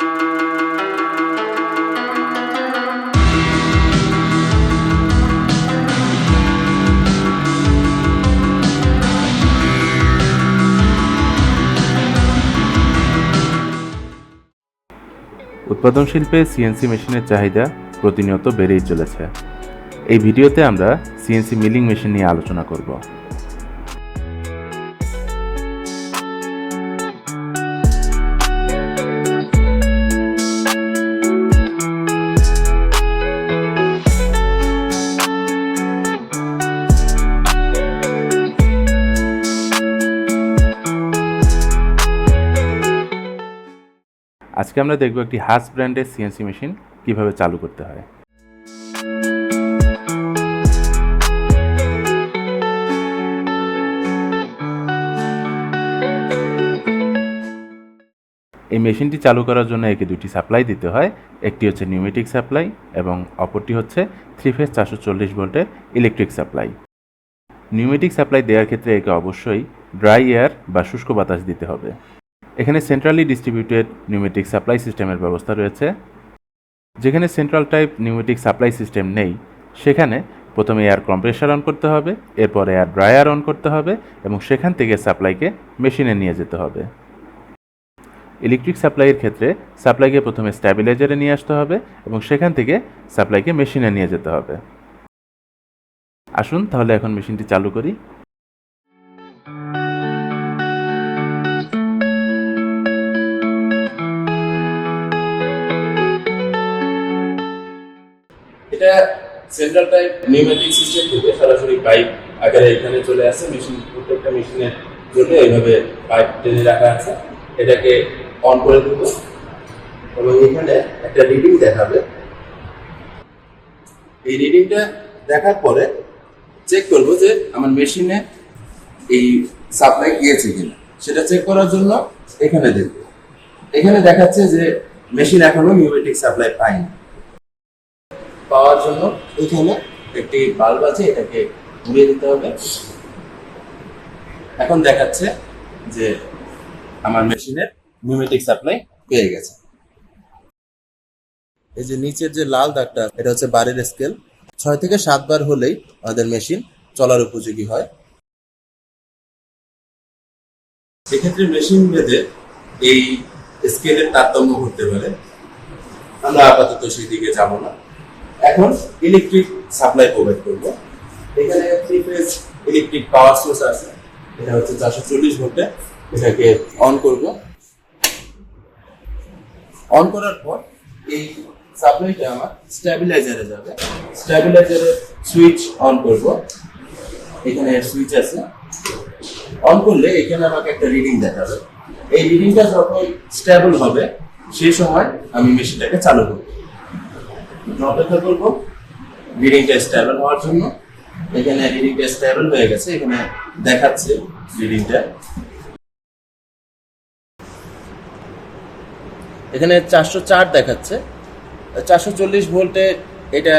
উৎপাদন শিল্পে সিএনসি মেশিনের চাহিদা প্রতিনিয়ত বেড়েই চলেছে। এই ভিডিওতে আমরা সিএনসি মিলিং মেশিন নিয়ে আলোচনা করব। আজকে আমরা দেখব একটি হাস ব্র্যান্ডের সিএনসি মেশিন কীভাবে চালু করতে হয়। এই মেশিনটি চালু করার জন্য একে দুটি সাপ্লাই দিতে হয়, একটি হচ্ছে নিউমেটিক সাপ্লাই এবং অপরটি হচ্ছে থ্রি ফেজ চারশো চল্লিশ ভোল্টের ইলেকট্রিক সাপ্লাই। নিউমেটিক সাপ্লাই দেওয়ার ক্ষেত্রে একে অবশ্যই ড্রাই এয়ার বা শুষ্ক বাতাস দিতে হবে। এখানে সেন্ট্রালি ডিস্ট্রিবিউটেড নিউমেটিক সাপ্লাই সিস্টেমের ব্যবস্থা রয়েছে। যেখানে central type pneumatic supply system নেই, সেখানে প্রথমে এয়ার কম্প্রেসার অন করতে হবে, এরপর এয়ার ড্রায়ার অন করতে হবে এবং সেখান থেকে সাপ্লাইকে মেশিনে নিয়ে যেতে হবে। ইলেকট্রিক সাপ্লাইয়ের ক্ষেত্রে সাপ্লাইকে প্রথমে স্ট্যাবিলাইজারে নিয়ে আসতে হবে এবং সেখান থেকে সাপ্লাইকে মেশিনে নিয়ে যেতে হবে। আসুন তাহলে এখন মেশিনটি চালু করি। এটা সেন্ট্রাল টাইপ নিউমেটিক সিস্টেম থেকে সরাসরি পাইপ আকারে এখানে চলে আসে। মেশিন প্রত্যেকটা মেশিনের জন্য এইভাবে পাইপ টেনে রাখা আছে। এটাকে অন করে দেবো। এবং এখানে একটা রিডিং দেখাবে। এই রিডিংটা দেখার পরে চেক করব যে আমার মেশিনে এই সাপ্লাই গিয়েছে কিনা। সেটা চেক করার জন্য এখানে দেখব। এখানে দেখাচ্ছে যে মেশিন এখনও নিউমেটিক সাপ্লাই পায়নি। পাওয়ার জন্য এখানে একটি বাল্ব আছে এটাকে ঘুরিয়ে দিতে হবে। এখন দেখাচ্ছে যে আমার মেশিনের নিউমেটিক সাপ্লাই পেয়ে গেছে। এই যে নিচের যে লাল দাগটা এটা হচ্ছে বারের স্কেল ছয় থেকে সাতবার হলেই আমাদের মেশিন চলার উপযোগী হয়। সেক্ষেত্রে মেশিন ভেদে এই স্কেলের তারতম্য ঘটতে পারে। আমরা আপাতত সেই দিকে যাব না। এখন ইলেকট্রিক সাপ্লাই প্রোভাইড করব। এখানে three phase electric power source আছে। এটা হচ্ছে চারশো চল্লিশ ভোল্টে এটাকে অন করব। অন করার পর এই সাপ্লাইটা আমার স্ট্যাবিলাইজারে যাবে। স্ট্যাবিলাইজারের সুইচ অন করব। এখানে সুইচ আছে। অন করলে এখানে আমাকে একটা রিডিং দেখাবে। এই রিডিংটা যখন স্টেবল হবে সেই সময় আমি মেশিনটাকে চালু করব। অপেক্ষা করব। রিডিংটা স্টেবল হওয়ার জন্য। এখানে রিডিংটা স্টেবল হয়ে গেছে, এখানে দেখাচ্ছে রিডিংটা এখানে চারশো চার দেখাচ্ছে। চারশো চল্লিশ ভোল্টে এটা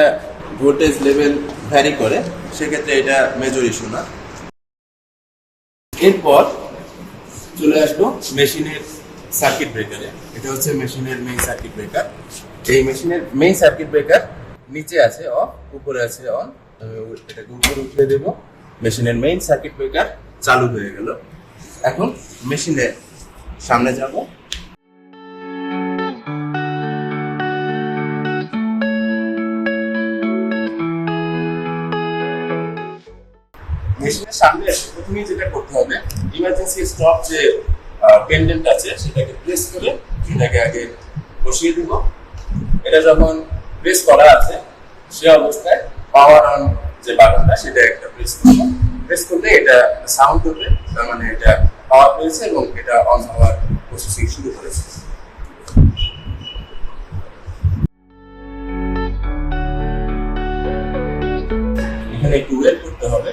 ভোল্টেজ লেভেল ভ্যারি করে, সেক্ষেত্রে এটা মেজর ইস্যু না। এরপর চলে আসব মেশিনের সার্কিট ব্রেকারে এটা হচ্ছে মেশিনের মেইন সার্কিট ব্রেকার এই মেশিনের মেইন সার্কিট ব্রেকার নিচে আছে অফ উপরে আছে অন এটাকে উপরে উঠিয়ে দেবো। মেশিনের মেইন সার্কিট ব্রেকার চালু হয়ে গেল। এখন মেশিনের সামনে যাব। মেশিনের সামনে এসে প্রথমেই যেটা করতে হবে ইমার্জেন্সি স্টপ যে পেন্ডেন্ট আছে, সেটাকে প্রেস করে সেটাকে আগে বসিয়ে দিব। এটা যখন প্রেস করা আছে, সে অবস্থায় পাওয়ার অন যে বাটনটা, সেটা একটা প্রেস করব প্রেস করলে এটা সাউন্ড করবে তার মানে এটা পাওয়ার পেয়েছে এবং এটা অন হওয়ার প্রসেসিং শুরু করেছে। এখানে একটু ওয়েট করতে হবে।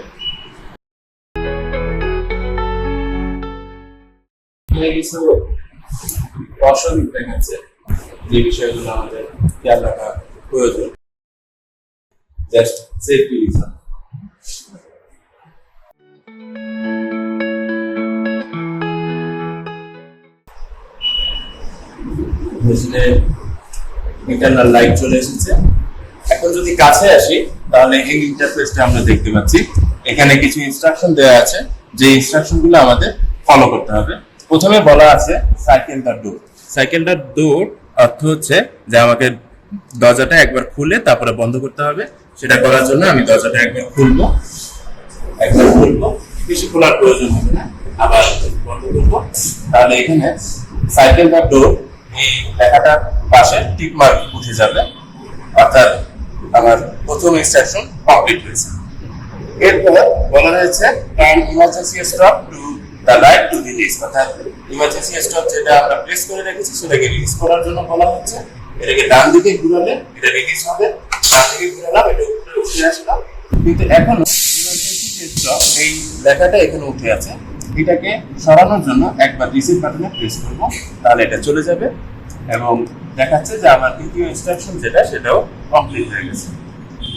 কিছু অসুবিধা দেখাচ্ছে যে বিষয়গুলো আমাদের খেয়াল রাখা প্রয়োজন। জাস্ট সেফটি রিজন মেশিনে ইন্টারনাল লাইট চলে এসেছে। এখন যদি কাছে আসি, তাহলে এই ইন্টারফেসটা আমরা দেখতে পাচ্ছি। এখানে কিছু ইনস্ট্রাকশন দেওয়া আছে। যে ইনস্ট্রাকশনগুলো আমাদের ফলো করতে হবে। প্রথমে বলা আছে cycle the door cycle the door অর্থ হচ্ছে যে আমাকে দরজাটা একবার খুলে তারপরে বন্ধ করতে হবে। সেটা করার জন্য আমি দরজাটা একবার খুলবো। একবার খুলবো। বেশি খোলার প্রয়োজন হবে না। আবার বন্ধ করব। তাহলে এখানে সাইকেল বা ডোর এই লেখাটার পাশে টিক মার্ক উঠে যাবে। অর্থাৎ আমার প্রথম ইনস্ট্রাকশন কমপ্লিট হয়েছে। এরপর বলা হয়েছে turn emergency stop to release অর্থাৎ ইমার্জেন্সি স্টপ যেটা আমরা প্রেস করে রেখেছি, সেটাকে রিলিজ করার জন্য বলা হচ্ছে। এটাকে ডান দিকে ঘুরালে এটা রিলিজ হবে ডান দিকে ঘুরালাম, এটা উপরে উঠে আসলো কিন্তু এখনও এই লেখাটা এখানে উঠে আছে। এটাকে সরানোর জন্য একবার রিসিভ বাটনে প্রেস করব, তাহলে এটা চলে যাবে। এবং দেখাচ্ছে যে আমার দ্বিতীয় ইনস্ট্রাকশন যেটা, সেটাও কমপ্লিট হয়ে গেছে।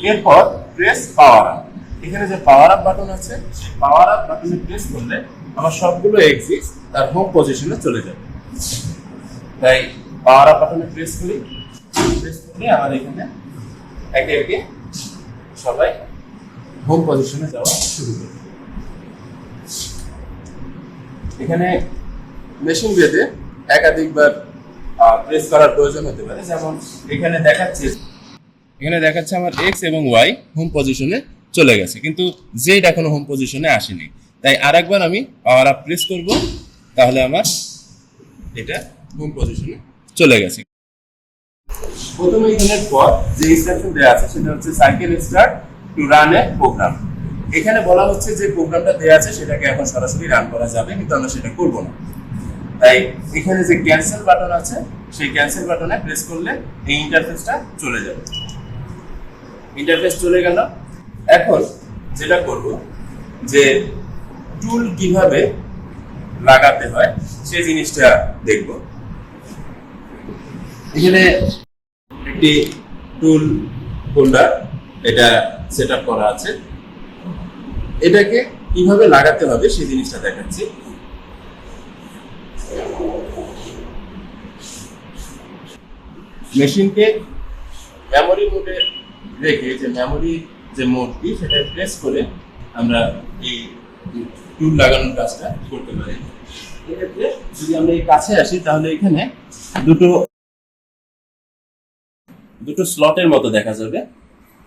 এরপর প্রেস পাওয়ার আপ এখানে যে পাওয়ার আপ বাটন আছে, সেই পাওয়ার আপ বাটনে প্রেস করলে আমার সবগুলো এক্সিস তার হোম পজিশনে চলে যাবে। তাই পাওয়ার আপ বাটনে প্রেস করি। প্রেস করলে আমার এখানে একে একে সবাই হোম পজিশনে যাওয়া শুরু করবে। এখানে মেশিন বেদে একাধিকবার প্রেস করার প্রয়োজন হতে পারে। যেমন এখানে দেখাচ্ছে এখানে দেখাচ্ছে আমার এক্স এবং ওয়াই হোম পজিশনে চলে গেছে। কিন্তু জেড এখনও হোম পজিশনে আসেনি। তাই আরেকবার আমি পাওয়ার আপ প্রেস করব তাহলে আমার এটা হোম পজিশনে চলে গেছে। প্রথমে এখানের পর যে ইনস্ট্রাকশন দেওয়া আছে সেটা হচ্ছে cycle start to run a program এখানে বলা হচ্ছে যে প্রোগ্রামটা দেওয়া আছে সেটাকে এখন সরাসরি রান করা যাবে কিন্তু আমরা সেটা করব না। তাই এখানে যে ক্যান্সেল বাটন আছে সেই ক্যান্সেল বাটনে প্রেস করলে এই ইন্টারফেসটা চলে যাবে। ইন্টারফেস চলে গেল। এখন যেটা করব যে টুল কীভাবে লাগাতে হয় সেই জিনিসটা দেখব। এখানে একটি টুল হোল্ডার এটা সেট করা আছে। এটাকে কীভাবে লাগাতে হবে সেই জিনিসটা দেখাচ্ছি। মেশিনকে মেমোরি মোডে রেখে যে মেমোরি যে মোডটি সেটা প্রেস করে আমরা এই টুল লাগানোর কাজটা করতে পারি। যদি আমরা এই কাছে আসি, তাহলে এখানে দুটো দুটো স্লটের মতো দেখা যাবে।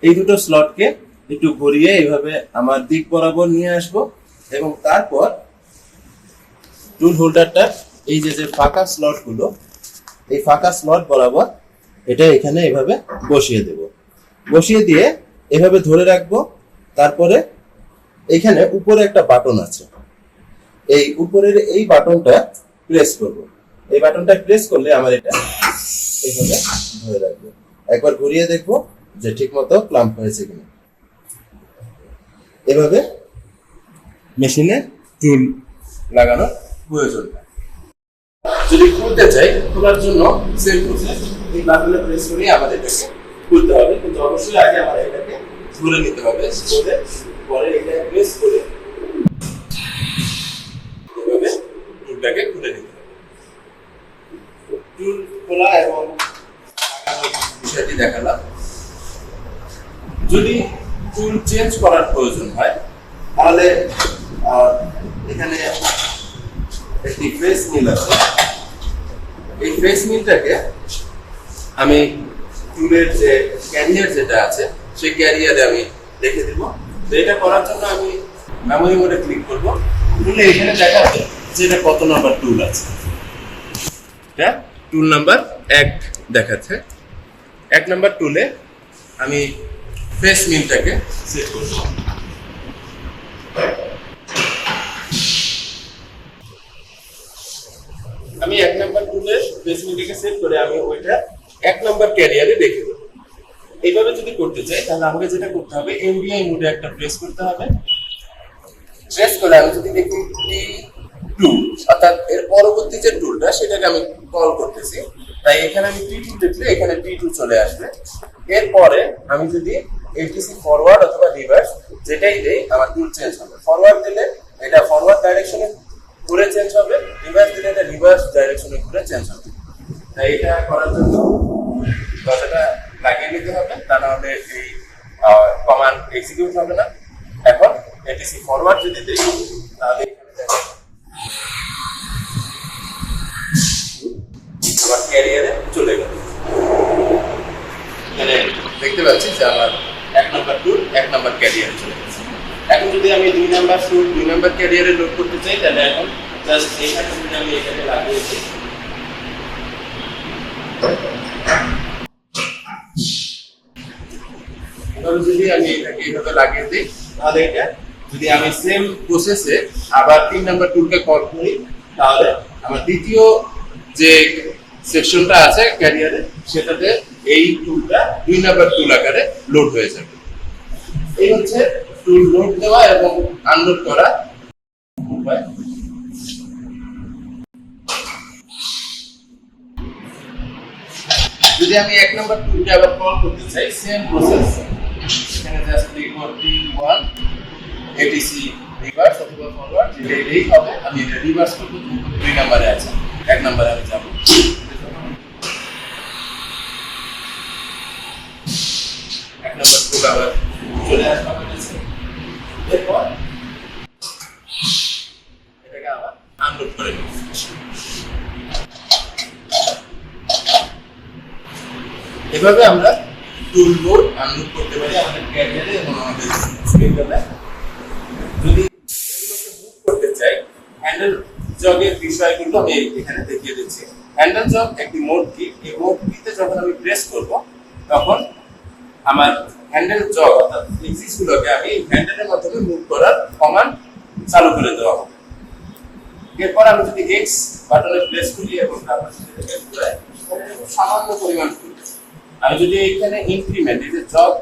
এই দুটো স্লটকে একটু ঘুরিয়ে এইভাবে আমার দিক বরাবর নিয়ে আসব এবং তারপর টুল হোল্ডারটা, এই যে যে ফাঁকা স্লটগুলো এই ফাঁকা স্লট বরাবর এটা এখানে এভাবে বসিয়ে দেব। বসিয়ে দিয়ে এভাবে ধরে রাখব, তারপরে এখানে উপরে একটা বাটন আছে। এই উপরের এই বাটনটা প্রেস করব। এই বাটনটা প্রেস করলে আমার এটা এইভাবে ধরে রাখব। একবার ঘুরিয়ে দেখব যে ঠিক মতো ক্লাম্প হয়েছে কিনা। এভাবে মেশিনে টুল লাগানোর প্রয়োজন। যদি খুলতে চাই, খোলার জন্য সেম প্রসেস এই বাটনে প্রেস করে আমাদের এটাকে খুলতে হবে। কিন্তু অবশ্যই আগে আমার এটাকে ধরে নিতে হবে। পরে এটা প্রেস করে এভাবে টুলটাকে খুলে নিতে হবে। টুল খোলা এবং বিষয়টি দেখালাম। যদি টুল চেঞ্জ করার প্রয়োজন হয়, তাহলে এখানে একটি ফেস মিল আছে। এই ফেস মিলটাকে আমি টুলের যে ক্যারিয়ার যেটা আছে, সেই ক্যারিয়ারে আমি রেখে দিব। তো এটা করার জন্য আমি মেমোরি মোডে ক্লিক করব। টুলে এখানে দেখাচ্ছে যে এটা কত নাম্বার টুল আছে। এটা টুল নাম্বার এক দেখাচ্ছে। এক নাম্বার টুলে আমি ফেস মিলটাকে সেট করব। আমি এক নাম্বার টুলে ফেস মিলটাকে সেট করে আমি ওইটা এক নাম্বার ক্যারিয়ারে রেখে দেবো। এইভাবে যদি করতে চাই, তাহলে আমাকে যেটা করতে হবে এমবিআই মোডে একটা প্রেস করতে হবে। প্রেস করে আমি যদি দেখি টি টু অর্থাৎ এর পরবর্তী যে টুলটা সেটাকে আমি কল করতেছি। তাই এখানে আমি টি টু দেখলে এখানে টি টু চলে আসবে। এরপরে আমি যদি এলটিসি ফরওয়ার্ড অথবা রিভার্স যেটাই দেই, আমার টুল চেঞ্জ হবে। ফরওয়ার্ড দিলে এটা ফরওয়ার্ড ডাইরেকশনে ঘুরে চেঞ্জ হবে রিভার্স দিলে এটা রিভার্স ডাইরেকশনে ঘুরে চেঞ্জ হবে। তাই এটা করার জন্য দরজাটা লাগিয়ে নিতে হবে, তা না হলে এই কমান্ড এক্সিকিউট হবে না। এখন এটিসি ফরওয়ার্ড যদি দিই তাহলে আমার ক্যারিয়ারে চলে গেল। এখানে দেখতে পাচ্ছি যে আমার এক নাম্বার ট্যুর এক নাম্বার ক্যারিয়ারে চলে গেছে। এখন যদি আমি দুই নাম্বার ট্যুর দুই নাম্বার ক্যারিয়ারে লোড করতে চাই, তাহলে এখন জাস্ট এইখানে যদি আমি এখানে লাগিয়ে দিই যদি আমি এটাকে এইভাবে লাগিয়ে দিই, তাহলে এটা, যদি আমি সেম প্রসেসে আবার তিন নাম্বার টুলকে কল করি, তাহলে আমার দ্বিতীয় যে সেকশনটা আছে ক্যারিয়ারে সেটাতে এই টুলটা দুই নাম্বার টুল আকারে লোড হয়ে যাবে। এই হচ্ছে টুল লোড দেওয়া এবং আনলোড করা উপায়। যদি আমি এক নাম্বার টুলকে আবার কল করতে চাই সেম প্রসেস জাস্ট লিখব টি ওয়ান এটিসি রিভার্স অথবা ফরওয়ার্ড যেটা এটাই হবে, আমি এটা রিভার্স করব দুই নাম্বারে আছে। এক নাম্বারে আমি যাব। আনলোড করে এভাবে আমরা হ্যান্ডেল জগের এখানে আমার হ্যান্ডেল জগ অর্থাৎ এক্সিস আমি হ্যান্ডেলের মাধ্যমে মুভ করার কমান্ড চালু করে দেওয়া হবে। এরপর আমি যদি এক্স বাটনে প্রেস করি এবং তারপর সামান্য পরিমাণ ঘুরবে আমি যদি এখানে ইনক্রিমেন্ট যে জব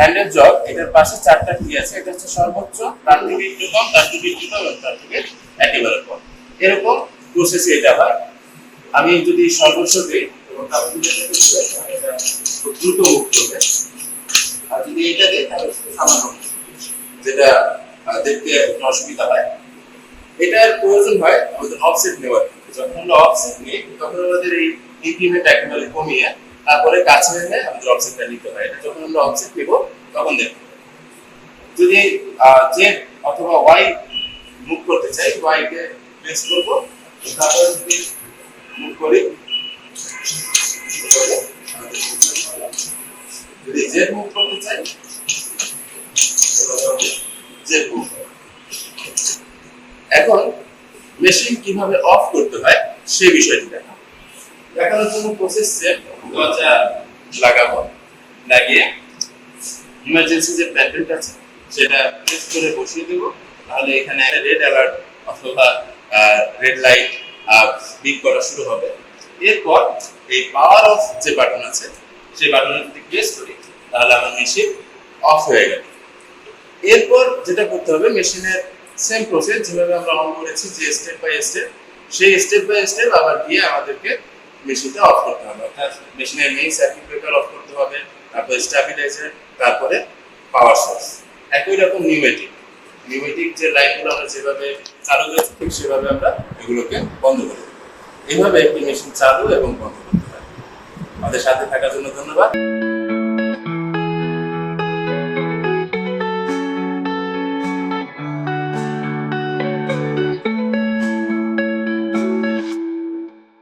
হ্যান্ডেল জব এটার পাশে চারটা কি আছে, এটা হচ্ছে সর্বোচ্চ, তার থেকে একটু কম, তার থেকে একটু কম, তার থেকে একেবারে কম। এরকম প্রসেসে এটা হয়। আমি যদি সর্বোচ্চ দিই এটা দ্রুত মুভ করবে, আর যদি এটা দিই, তাহলে সামান্য যেটা দেখতে একটু অসুবিধা হয়। এটার প্রয়োজন হয় আমাদের অফসেট নেওয়ার যখন আমরা অফসেট নিই, তখন আমাদের এই ইনক্রিমেন্ট একেবারে কমিয়ে তারপরে কাছে এনে আমাদের অফসেটটা নিতে হয় এটা যখন আমরা অফসেট নেব তখন দেখতে হবে। যদি জেড অথবা ওয়াই মুভ করতে চাই ওয়াই কে প্রেস করব তারপরে যদি মুভ করি। যদি জেড মুভ করতে চাই জেড মুভ এখন মেশিন কীভাবে অফ করতে হয় সেই বিষয়টি দেখা দেখানোর জন্য প্রসেস সেট দরজা লাগাবো। লাগিয়ে ইমার্জেন্সি যে প্যাটার্নটা আছে, সেটা প্রেস করে বসিয়ে দেব। তাহলে এখানে রেড অ্যালার্ট অথবা রেড লাইট বিপ করা শুরু হবে। এরপর এই পাওয়ার অফ যে বাটন আছে, সেই বাটনে যদি প্রেস করি, তাহলে আমার মেশিন অফ হয়ে গেল। এরপর যেটা করতে হবে মেশিনের সেম প্রসেস যেভাবে আমরা অন করেছি, যে স্টেপ বাই স্টেপ সেই স্টেপ বাই স্টেপ আবার গিয়ে আমাদেরকে মেশিনটা অফ করতে হবে, অর্থাৎ মেশিনের মেইন সার্কিট ব্রেকার অফ করতে হবে, তারপর স্টেবিলাইজার তারপরে পাওয়ার সোর্স একই রকম নিউমেটিক নিউমেটিক যে লাইনগুলো আমরা যেভাবে চালু করেছি, ঠিক সেভাবে আমরা এগুলোকে বন্ধ করে দেবো। এইভাবে একটি মেশিন চালু এবং বন্ধ করতে পারি। আমাদের সাথে থাকার জন্য ধন্যবাদ।